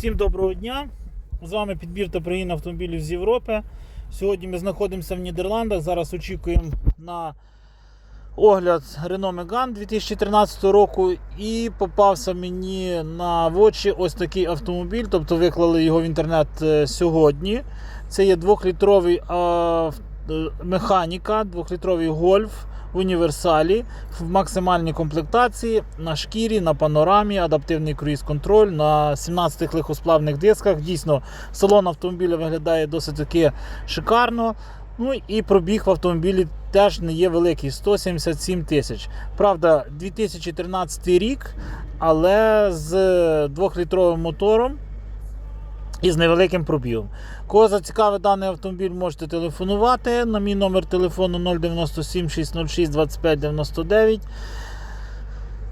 Всім доброго дня! З вами підбір та пригін автомобілів з Європи. Сьогодні ми знаходимося в Нідерландах. Зараз очікуємо на огляд Renault Megane 2013 року. І попався мені на в очі ось такий автомобіль. Тобто виклали його в інтернет е, сьогодні. Це є 2-літровий е, механіка, 2-літровий гольф універсалі в максимальній комплектації на шкірі, на панорамі, адаптивний круїз-контроль на 17 легкосплавних дисках. Дійсно, салон автомобіля виглядає досить таки шикарно. Ну і пробіг в автомобілі теж не є великий 177 тисяч. Правда, 2013 рік, але з 2-літровим мотором і з невеликим пробігом. Кого зацікавить даний автомобіль, можете телефонувати на мій номер телефону 097 606 25 99.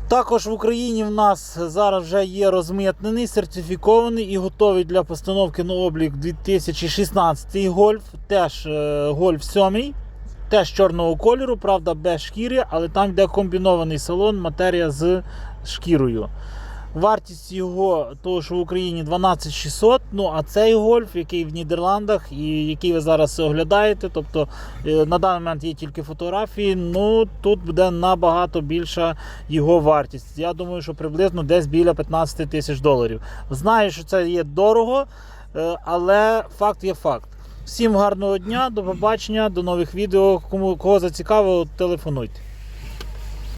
Також в Україні в нас зараз вже є розмитнений, сертифікований і готовий для постановки на облік 2016 гольф, теж е, гольф 7, теж чорного кольору, правда, без шкіри, але там йде комбінований салон, матерія з шкірою. Вартість його, того, що в Україні 12600, ну а цей гольф, який в Нідерландах і який ви зараз оглядаєте, тобто е, на даний момент є тільки фотографії, ну тут буде набагато більша його вартість. Я думаю, що приблизно десь біля 15 тисяч доларів. Знаю, що це є дорого, е, але факт є факт. Всім гарного дня, до побачення, до нових відео. Кому кого зацікавило, телефонуйте.